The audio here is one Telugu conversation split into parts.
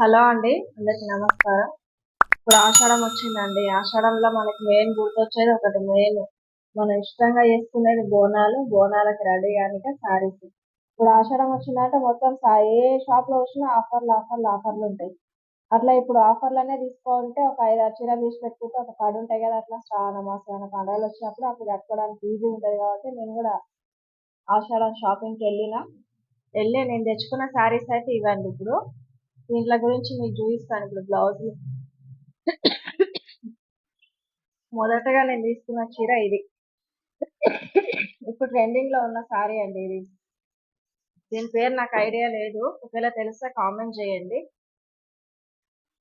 హలో అండి అందరికి నమస్కారం. ఇప్పుడు ఆషాఢం వచ్చిందండి. ఆషాఢంలో మనకి మెయిన్ గుర్తొచ్చేది ఒకటి మెయిన్ మనం ఇష్టంగా చేసుకునేది బోనాలు బోనాలకి రెడీ కనుక సారీస్ ఇప్పుడు ఆషాఢం వచ్చిందంటే మొత్తం ఏ షాప్లో వచ్చినా ఆఫర్లు ఆఫర్లు ఆఫర్లు ఉంటాయి. అట్లా ఇప్పుడు ఆఫర్లనే తీసుకోవాలంటే ఒక ఐదు ఆరు చీరలు తీసి పెట్టుకుంటే ఒక పది ఉంటాయి కదా అట్లా శ్రావణ మాసం పండుగలు వచ్చినప్పుడు అప్పుడు కట్టుకోవడానికి ఈజీ ఉంటది కాబట్టి నేను కూడా ఆషాఢం షాపింగ్కి వెళ్ళిన. వెళ్ళి నేను తెచ్చుకున్న శారీస్ అయితే ఇవ్వండి ఇప్పుడు. దీంట్ల గురించి మీకు చూపిస్తాను ఇప్పుడు బ్లౌజ్ మొదటగా నేను తీసుకున్న చీర ఇది. ఇప్పుడు ట్రెండింగ్లో ఉన్న సారీ అండి ఇది. దీని పేరు నాకు ఐడియా లేదు. ఒకవేళ తెలిస్తే కామెంట్ చేయండి.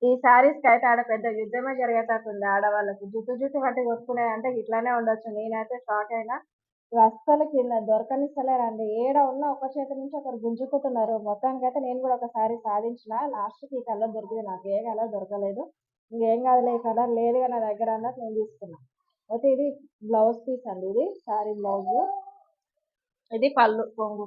ఈ సారీస్కి అయితే ఆడ పెద్ద యుద్ధమే జరిగేటట్టుంది. ఆడవాళ్ళకి జుట్టు జుట్టు పట్టి కొట్టుకునే అంటే ఇట్లానే ఉండొచ్చు. నేనైతే షాక్ అయినా ఇవి అస్సలు కింద దొరకనిస్తలేరండి. ఏడ ఉన్న ఒక చేతి నుంచి ఒకరు గుంజుకుంటున్నారు మొత్తానికి అయితే నేను కూడా ఒకసారి సాధించిన లాస్ట్కి ఈ కలర్ దొరికింది. నాకు ఏ కలర్ దొరకలేదు. ఇంకేం కాదులే ఈ కలర్ లేదుగా నా దగ్గర అన్నది నేను తీసుకున్నా. అయితే ఇది బ్లౌజ్ పీస్ అండి ఇది సారీ బ్లౌజ్. ఇది పళ్ళు కొంగు.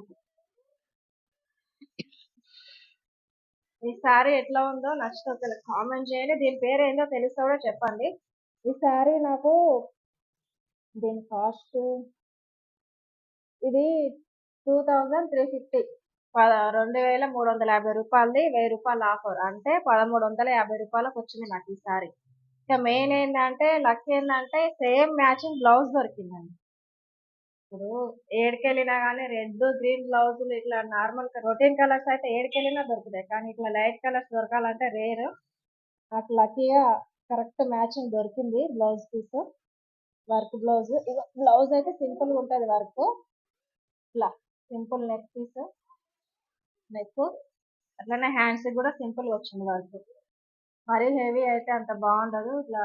ఈ సారీ ఎట్లా ఉందో నచ్చితే కామెంట్ చేయండి. దీని పేరు ఏందో తెలిస్తే కూడా చెప్పండి. ఈ సారీ నాకు దీని కాస్ట్ ఇది టూ థౌజండ్ త్రీ ఫిఫ్టీ రెండు వేల మూడు వందల యాభై రూపాయలది వెయ్యి రూపాయల ఆఫర్. అంటే పదమూడు వందల యాభై రూపాయలకు వచ్చింది నాకు ఈ సారీ. ఇక మెయిన్ ఏంటంటే లక్ ఏంటంటే సేమ్ మ్యాచింగ్ బ్లౌజ్ దొరికిందండి. ఇప్పుడు ఏడికెళ్ళినా కానీ రెడ్ గ్రీన్ బ్లౌజులు ఇట్లా నార్మల్ రొటీన్ కలర్స్ అయితే ఏడికెళ్ళినా దొరుకుతాయి. కానీ ఇట్లా లైట్ కలర్స్ దొరకాలంటే రేర్ నాకు లక్కీగా కరెక్ట్ మ్యాచింగ్ దొరికింది blouse piece work blouse blouse అయితే సింపుల్ ఉంటుంది వర్క్. ఇట్లా సింపుల్ నెక్ పీస్ నెక్. అట్లనే హ్యాండ్స్ కూడా సింపుల్గా వచ్చింది వర్క్ మరీ హెవీ అయితే అంత బాగుండదు. ఇట్లా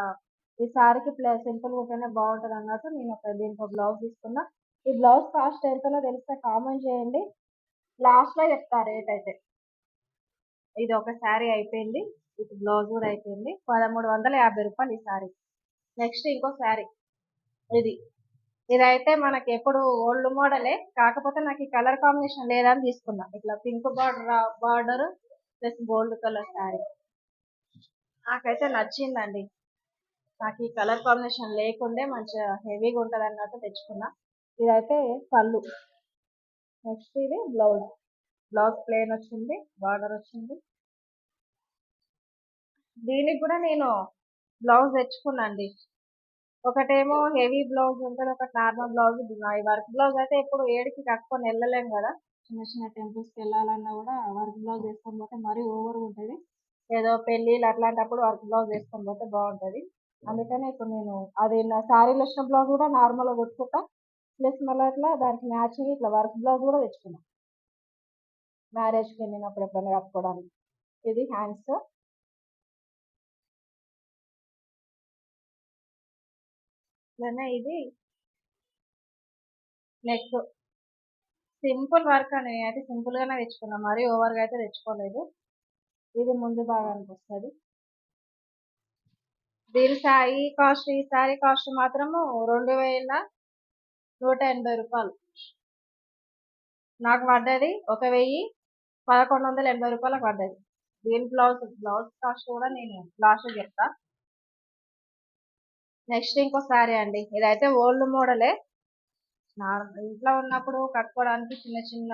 ఈ సారీకి ప్లే సింపుల్ ఉంటేనే బాగుంటుంది అన్నట్టు నేను ఒక దీంట్లో బ్లౌజ్ తీసుకున్నా. ఈ బ్లౌజ్ కాస్ట్ ఎంతలో తెలిస్తే కామెంట్ చేయండి. లాస్ట్లో చెప్తా రేట్ అయితే. ఇది ఒక శారీ అయిపోయింది. ఇది బ్లౌజ్ కూడా అయిపోయింది. పదమూడు వందల యాభై రూపాయలు ఈ శారీ నెక్స్ట్ ఇంకో శారీ ఇది. ఇదైతే మనకి ఎప్పుడు ఓల్డ్ మోడలే కాకపోతే నాకు ఈ కలర్ కాంబినేషన్ లేదని తీసుకున్నా. ఇట్లా pink border border plus gold colour sari నాకైతే నచ్చిందండి. నాకు ఈ కలర్ కాంబినేషన్ లేకుండే మంచిగా హెవీగా ఉంటుంది అన్నట్టు తెచ్చుకున్నా. ఇదైతే పళ్ళు. నెక్స్ట్ ఇది బ్లౌజ్ బ్లౌజ్ ప్లేన్ వచ్చింది బార్డర్ వచ్చింది. దీనికి కూడా నేను బ్లౌజ్ తెచ్చుకున్నాండి. ఒకటేమో హెవీ బ్లౌజ్ ఉంటుంది ఒకటి నార్మల్ బ్లౌజ్. ఈ వర్క్ బ్లౌజ్ అయితే ఎప్పుడు ఏడికి కట్టుకొని వెళ్ళలేం కదా. చిన్న చిన్న టెంపుల్స్కి వెళ్ళాలన్నా కూడా వర్క్ బ్లౌజ్ వేసుకొని పోతే మరీ ఓవర్ ఉంటుంది. ఏదో పెళ్ళిళ్ళు అట్లాంటప్పుడు వర్క్ బ్లౌజ్ వేసుకొని పోతే బాగుంటది. అందుకని ఇప్పుడు నేను అది నా శారీలో వచ్చిన బ్లౌజ్ కూడా నార్మల్గా కొట్టుకుంటా. ప్లస్ మళ్ళీ అట్లా దానికి మ్యాచింగ్ ఇట్లా వర్క్ బ్లౌజ్ కూడా తెచ్చుకున్నా. మ్యారేజ్కి వెళ్ళినప్పుడు ఎప్పుడైనా కట్టుకోవడానికి. ఇది హ్యాండ్స్. అట్లనే ఇది? నెక్ సింపుల్ వర్క్ అని అయితే సింపుల్ గానే మరీ ఓవర్గా అయితే తెచ్చుకోలేదు. ఇది ముందు భాగానికి వస్తుంది. దీని సారీ కాస్ట్ ఈ సారీ కాస్ట్ మాత్రము రెండు వేల నూట ఎనభై రూపాయలు. నాకు పడ్డది ఒక వెయ్యి పదకొండు వందల ఎనభై రూపాయలకు పడ్డది. దీని బ్లౌజ్ బ్లౌజ్ కాస్ట్ కూడా నేను బ్లాస్ చెప్తా. నెక్స్ట్ ఇంకో సారీ అండి. ఇదైతే ఓల్డ్ మోడలే. ఇంట్లో ఉన్నప్పుడు కట్టుకోవడానికి చిన్న చిన్న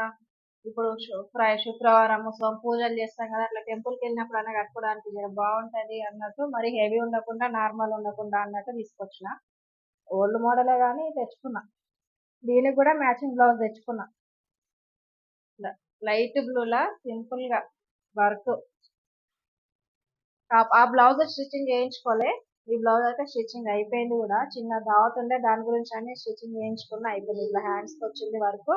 ఇప్పుడు ఫ్రై శుక్రవారం సోమ పూజలు చేస్తాం కదా అట్లా టెంపుల్కి వెళ్ళినప్పుడు అయినా కట్టుకోవడానికి బాగుంటుంది బాగుంటది అన్నట్టు మరి హెవీ ఉండకుండా నార్మల్ ఉండకుండా అన్నట్టు తీసుకొచ్చిన. ఓల్డ్ మోడలే కానీ తెచ్చుకున్నా. దీనికి కూడా మ్యాచింగ్ బ్లౌజ్ తెచ్చుకున్నా. లైట్ బ్లూలా సింపుల్గా వర్క్ ఆ బ్లౌజ్ స్టిచ్చింగ్ చేయించుకోలే. ఈ బ్లౌజ్ అయితే స్టిచ్చింగ్ అయిపోయింది కూడా. చిన్న దావత్ ఉండే దాని గురించి అన్ని స్టిచ్చింగ్ చేయించుకున్నా. అయిపోయింది. ఇట్లా హ్యాండ్స్ వచ్చింది వరకు.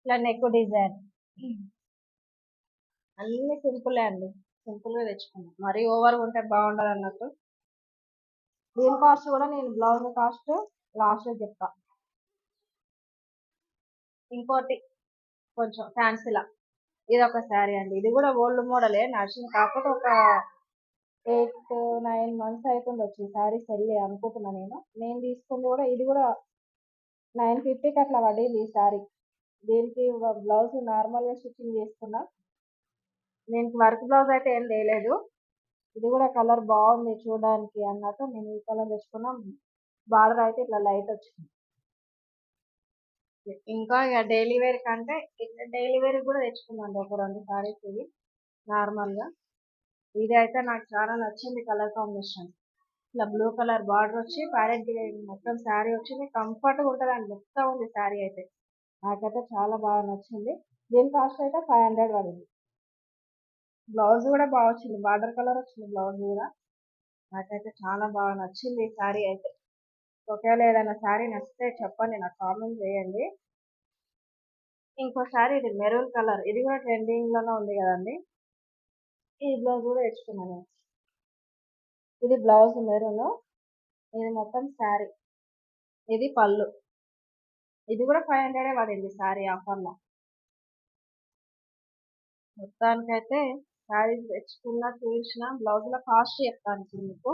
ఇట్లా నెక్ డిజైన్ అన్ని సింపులే అండి. సింపుల్గా తెచ్చుకున్నా. మరీ ఓవర్ ఉంటే బాగుండదు అన్నట్టు. దీని కాస్ట్ కూడా నేను బ్లౌజ్ కాస్ట్ లాస్ట్ చెప్తా. ఇంకోటి కొంచెం ఫ్యాన్సీలా ఇది ఒక శారీ అండి. ఇది కూడా ఓల్డ్ మోడలే నర్సింగ్ కాకపోతే ఒక ఎయిట్ నైన్ మంత్స్ అవుతుంది వచ్చి ఈ శారీస్ వెళ్ళి అనుకుంటున్నా నేను. నేను తీసుకుంది కూడా ఇది కూడా నైన్ ఫిఫ్టీకి అట్లా పడింది ఈ శారీ దీనికి బ్లౌజ్ నార్మల్గా స్టిచ్చింగ్ చేసుకున్నా. దీనికి వర్క్ బ్లౌజ్ అయితే ఏం లేదు ఇది కూడా కలర్ బాగుంది చూడడానికి అన్నట్టు నేను ఈ కలర్ తెచ్చుకున్నా. బార్డర్ అయితే ఇట్లా లైట్ వచ్చింది. ఇంకా ఇక డైలీ వేర్ కంటే ఇట్లా డైలీ వేర్ కూడా తెచ్చుకున్నాను ఒక రెండు శారీస్ ఇవి నార్మల్గా. ఇదైతే ఇది అయితే నాకు చాలా నచ్చింది కలర్ కాంబినేషన్. ఇట్లా బ్లూ కలర్ బార్డర్ వచ్చి ప్యారెట్ గ్రీన్ మొత్తం శారీ వచ్చింది. కంఫర్ట్గా ఉంటుంది అండి మొత్తం ఉంది శారీ అయితే. నాకైతే చాలా బాగా నచ్చింది. దీని కాస్ట్ అయితే ఫైవ్ హండ్రెడ్ పడింది. బ్లౌజ్ కూడా బాగా వచ్చింది. బార్డర్ కలర్ వచ్చింది బ్లౌజ్ కూడా. నాకైతే చాలా బాగా నచ్చింది ఈ శారీ అయితే. ఒకవేళ ఏదైనా శారీ నచ్చితే చెప్పండి. నాకు కామెంట్ చేయండి. ఇంకో శారీ ఇది మెరూన్ కలర్. ఇది కూడా ట్రెండింగ్లోనే ఉంది కదండి. ఈ బ్లౌజ్ కూడా తెచ్చుకున్నాను నేను. ఇది బ్లౌజ్ మెరూన్ ఇది మొత్తం శారీ. ఇది పళ్ళు. ఇది కూడా ఫైవ్ హండ్రెడే పడింది శారీ ఆఫర్లో మొత్తానికైతే శారీస్ తెచ్చుకున్న చూసిన బ్లౌజ్ల కాస్ట్ చెప్తాను మీకు.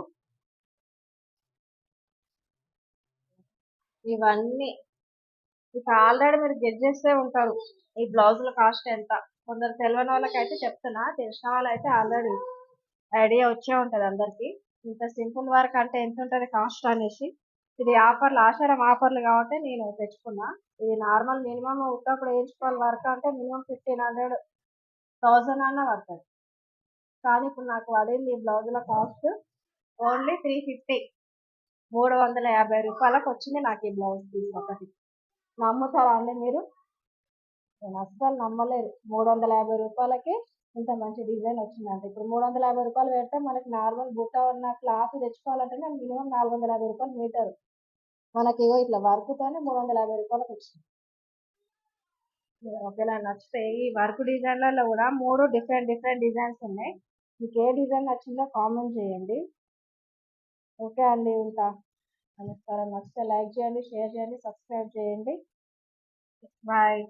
ఇవన్నీ. ఇక ఆల్రెడీ మీరు గెట్ చేస్తే ఉంటారు. ఈ బ్లౌజుల కాస్ట్ ఎంత? కొందరు తెలియని వాళ్ళకైతే చెప్తున్నా తెలిసిన వాళ్ళైతే ఆల్రెడీ ఐడియా వచ్చే ఉంటుంది అందరికి. ఇంత సింపుల్ వర్క్ అంటే ఎంత ఉంటుంది కాస్ట్ అనేసి. ఇది ఆఫర్లు ఆషాఢం ఆఫర్లు కాబట్టి నేను తెచ్చుకున్నా. ఇది నార్మల్ మినిమం ఉట్టప్పుడు వేయించుకోవాలి వర్క్ అంటే మినిమం ఫిఫ్టీన్ హండ్రెడ్ థౌజండ్ అన్న పడుతుంది. కానీ ఇప్పుడు నాకు పడింది ఈ బ్లౌజుల కాస్ట్ ఓన్లీ త్రీ ఫిఫ్టీ మూడు వందల యాభై రూపాయలకు వచ్చింది నాకు ఈ బ్లౌజ్ పీస్ ఒకటి. నమ్ముతారా అండి మీరు? నేను అస్సలు నమ్మలేదు. మూడు వందల యాభై రూపాయలకి ఇంత మంచి డిజైన్ వచ్చిందంట. ఇప్పుడు మూడు వందల యాభై రూపాయలు పెడితే మనకి నార్మల్ బుట్ట ఉన్న క్లాత్ తెచ్చుకోవాలంటేనే మినిమం నాలుగు వందల యాభై రూపాయలు మీటరు. మనకి ఇగో ఇట్లా వర్క్తోనే మూడు వందల యాభై రూపాయలకు వచ్చింది. ఒకవేళ నచ్చితే ఈ వర్క్ డిజైన్లలో కూడా మూడు డిఫరెంట్ డిఫరెంట్ డిజైన్స్ ఉన్నాయి. మీకు ఏ డిజైన్ నచ్చిందో కామెంట్ చేయండి. ఓకే అండి ఇంకా నమస్కారం. నచ్చితే లైక్ చేయండి షేర్ చేయండి సబ్స్క్రైబ్ చేయండి. బాయ్.